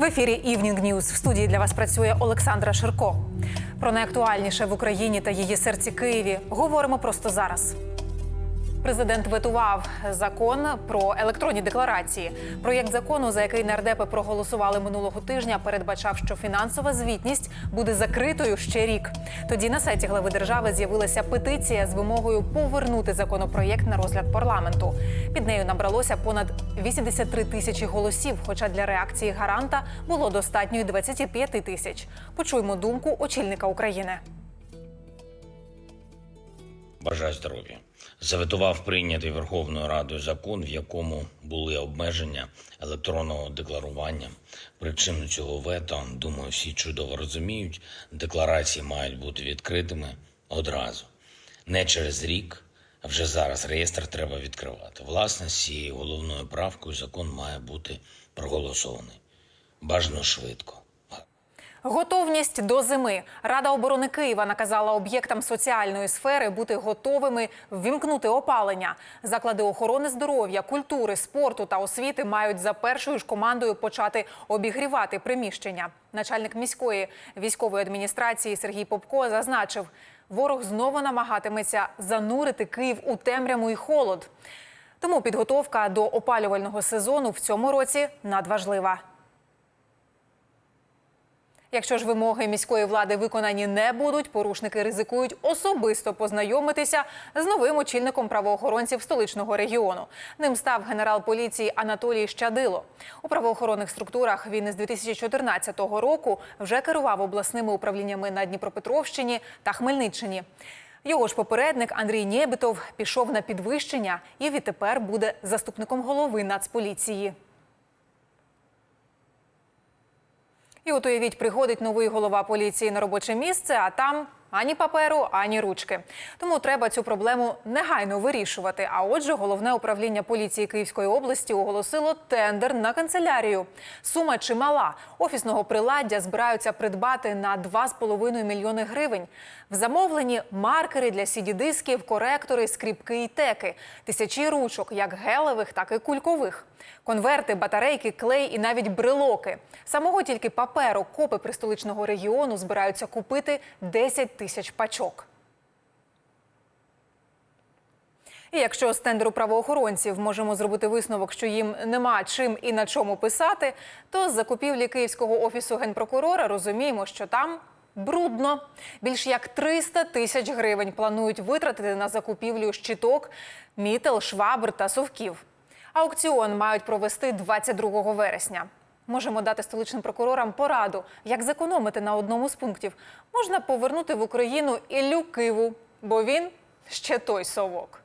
В ефірі Івнінг News в студії для вас працює Олександра Ширко. Про найактуальніше в Україні та її серці Києві говоримо просто зараз. Президент ветував закон про електронні декларації. Проєкт закону, за який нардепи проголосували минулого тижня, передбачав, що фінансова звітність буде закритою ще рік. Тоді на сайті глави держави з'явилася петиція з вимогою повернути законопроєкт на розгляд парламенту. Під нею набралося понад 83 тисячі голосів. Хоча для реакції гаранта було достатньо й 25 тисяч. Почуємо думку очільника України. Бажаю здоров'я. Заветував прийнятий Верховною Радою закон, в якому були обмеження електронного декларування. Причину цього вето, думаю, всі чудово розуміють. Декларації мають бути відкритими одразу, не через рік. Вже зараз реєстр треба відкривати. Власне, з цією головною правкою закон має бути проголосований. Бажано швидко. Готовність до зими. Рада оборони Києва наказала об'єктам соціальної сфери бути готовими ввімкнути опалення. Заклади охорони здоров'я, культури, спорту та освіти мають за першою ж командою почати обігрівати приміщення. Начальник міської військової адміністрації Сергій Попко зазначив, ворог знову намагатиметься занурити Київ у темряву і холод. Тому підготовка до опалювального сезону в цьому році надважлива. Якщо ж вимоги міської влади виконані не будуть, порушники ризикують особисто познайомитися з новим очільником правоохоронців столичного регіону. Ним став генерал поліції Анатолій Щадило. У правоохоронних структурах він із 2014 року вже керував обласними управліннями на Дніпропетровщині та Хмельниччині. Його ж попередник Андрій Нєбитов пішов на підвищення і відтепер буде заступником голови Нацполіції. І от уявіть, приходить новий голова поліції на робоче місце, а там ані паперу, ані ручки. Тому треба цю проблему негайно вирішувати. А отже, головне управління поліції Київської області оголосило тендер на канцелярію. Сума чимала. Офісного приладдя збираються придбати на 2,5 мільйони гривень. В замовленні маркери для сіді-дисків, коректори, скріпки і теки, тисячі ручок, як гелевих, так і кулькових. Конверти, батарейки, клей і навіть брелоки. Самого тільки паперу копи пристоличного регіону збираються купити 10 тисяч пачок. І якщо з тендеру правоохоронців можемо зробити висновок, що їм нема чим і на чому писати, то з закупівлі Київського офісу генпрокурора розуміємо, що там брудно. Більш як 300 тисяч гривень планують витратити на закупівлю щиток, мітел, швабр та совків. Аукціон мають провести 22 вересня. Можемо дати столичним прокурорам пораду, як зекономити на одному з пунктів. Можна повернути в Україну Іллю Киву, бо він ще той совок.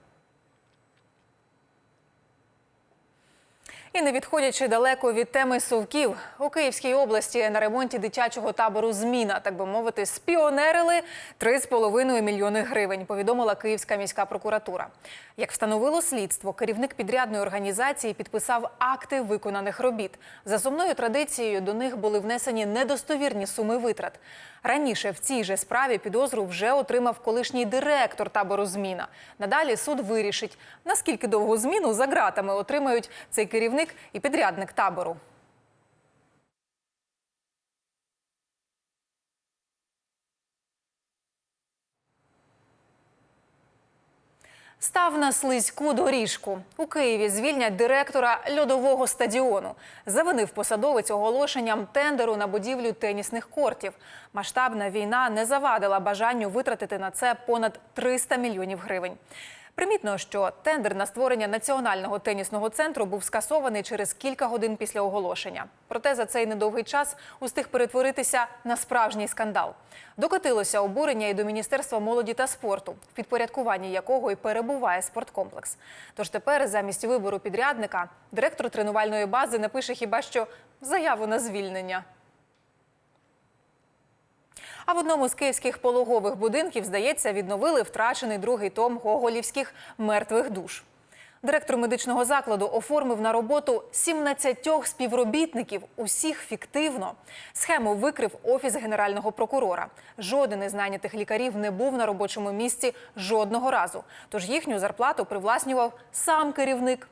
І не відходячи далеко від теми совків, у Київській області на ремонті дитячого табору Зміна, так би мовити, спіонерили 3,5 мільйони гривень. Повідомила Київська міська прокуратура. Як встановило слідство, керівник підрядної організації підписав акти виконаних робіт. За сумною традицією до них були внесені недостовірні суми витрат. Раніше в цій же справі підозру вже отримав колишній директор табору Зміна. Надалі суд вирішить, наскільки довгу зміну за ґратами отримають цей керівник і підрядник табору. Став на слизьку доріжку. У Києві звільнять директора льодового стадіону. Завинив посадовець оголошенням тендеру на будівлю тенісних кортів. Масштабна війна не завадила бажанню витратити на це понад 300 мільйонів гривень. Примітно, що тендер на створення національного тенісного центру був скасований через кілька годин після оголошення. Проте за цей недовгий час устиг перетворитися на справжній скандал. Докотилося обурення і до Міністерства молоді та спорту, в підпорядкуванні якого і перебуває спорткомплекс. Тож тепер замість вибору підрядника директор тренувальної бази напише хіба що заяву на звільнення. А в одному з київських пологових будинків, здається, відновили втрачений другий том гоголівських мертвих душ. Директор медичного закладу оформив на роботу 17 співробітників, усіх фіктивно. Схему викрив офіс генерального прокурора. Жоден із найнятих лікарів не був на робочому місці жодного разу. Тож їхню зарплату привласнював сам керівник.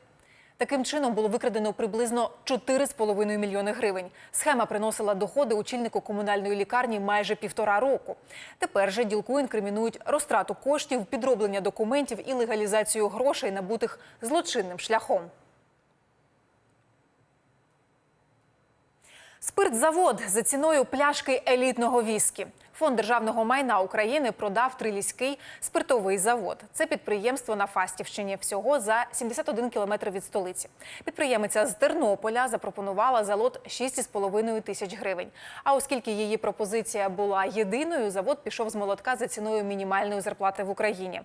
Таким чином було викрадено приблизно 4,5 мільйони гривень. Схема приносила доходи очільнику комунальної лікарні майже півтора року. Тепер же ділку інкримінують розтрату коштів, підроблення документів і легалізацію грошей, набутих злочинним шляхом. Спиртзавод за ціною пляшки елітного віскі. Фонд державного майна України продав Триліський спиртовий завод. Це підприємство на Фастівщині всього за 71 кілометр від столиці. Підприємиця з Тернополя запропонувала за лот 6,5 тисяч гривень. А оскільки її пропозиція була єдиною, завод пішов з молотка за ціною мінімальної зарплати в Україні.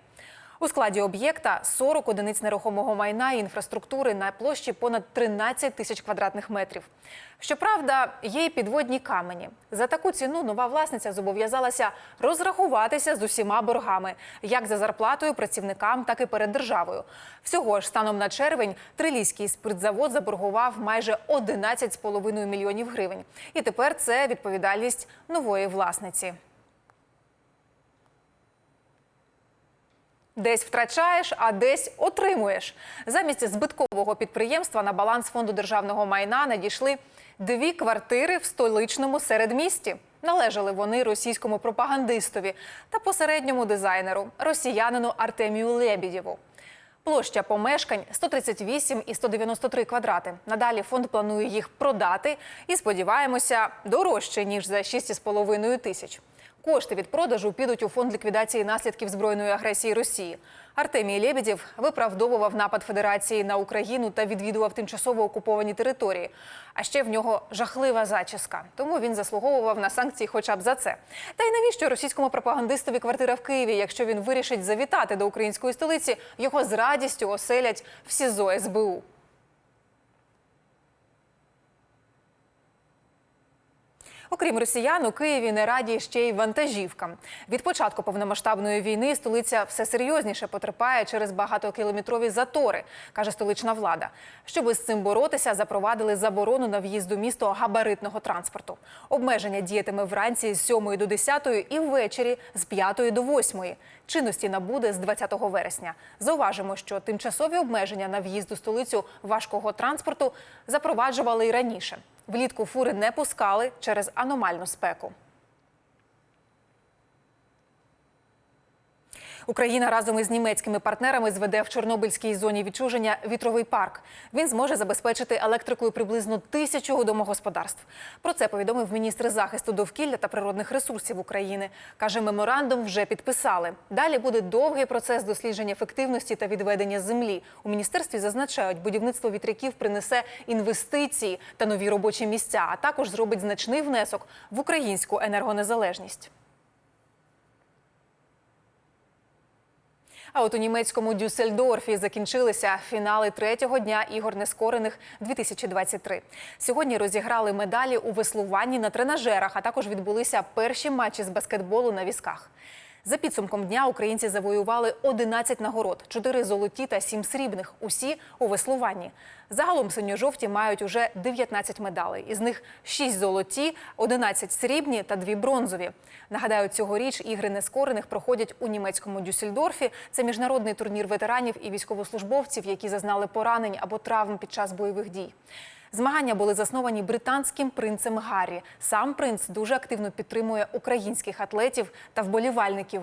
У складі об'єкта 40 одиниць нерухомого майна і інфраструктури на площі понад 13 тисяч квадратних метрів. Щоправда, є й підводні камені. За таку ціну нова власниця зобов'язалася розрахуватися з усіма боргами, як за зарплатою працівникам, так і перед державою. Всього ж станом на червень Триліський спиртзавод заборгував майже 11,5 мільйонів гривень. І тепер це відповідальність нової власниці. Десь втрачаєш, а десь отримуєш. Замість збиткового підприємства на баланс фонду державного майна надійшли дві квартири в столичному середмісті. Належали вони російському пропагандистові та посередньому дизайнеру росіянину Артемію Лебідєву. Площа помешкань 138 і 193 квадрати. Надалі фонд планує їх продати і сподіваємося дорожче ніж за 6,5 тисяч. Кошти від продажу підуть у фонд ліквідації наслідків збройної агресії Росії. Артемій Лебедєв виправдовував напад Федерації на Україну та відвідував тимчасово окуповані території. А ще в нього жахлива зачіска, тому він заслуговував на санкції, хоча б за це. Та й навіщо російському пропагандистові квартира в Києві, якщо він вирішить завітати до української столиці, його з радістю оселять в СІЗО СБУ. Окрім росіян, у Києві не раді ще й вантажівкам. Від початку повномасштабної війни столиця все серйозніше потерпає через багатокілометрові затори, каже столична влада. Щоб з цим боротися, запровадили заборону на в'їзд у місто габаритного транспорту. Обмеження діятиме вранці з 7 до 10 і ввечері з 5 до 8. Чинності набуде з 20 вересня. Зауважимо, що тимчасові обмеження на в'їзд у столицю важкого транспорту запроваджували і раніше. Влітку фури не пускали через аномальну спеку. Україна разом із німецькими партнерами зведе в Чорнобильській зоні відчуження вітровий парк. Він зможе забезпечити електрикою приблизно тисячу домогосподарств. Про це повідомив міністр захисту довкілля та природних ресурсів України. Каже, меморандум вже підписали. Далі буде довгий процес дослідження ефективності та відведення землі. У міністерстві зазначають, будівництво вітряків принесе інвестиції та нові робочі місця, а також зробить значний внесок в українську енергонезалежність. А от у німецькому Дюссельдорфі закінчилися фінали третього дня ігор нескорених 2023. Сьогодні розіграли медалі у веслуванні на тренажерах, а також відбулися перші матчі з баскетболу на візках. За підсумком дня українці завоювали 11 нагород, 4 золоті та 7 срібних. Усі у веслуванні. Загалом синьо-жовті мають уже 19 медалей. Із них 6 золоті, 11 срібні та 2 бронзові. Нагадаю, цьогоріч ігри нескорених проходять у німецькому Дюссельдорфі. Це міжнародний турнір ветеранів і військовослужбовців, які зазнали поранень або травм під час бойових дій. Змагання були засновані британським принцем Гаррі. Сам принц дуже активно підтримує українських атлетів та вболівальників.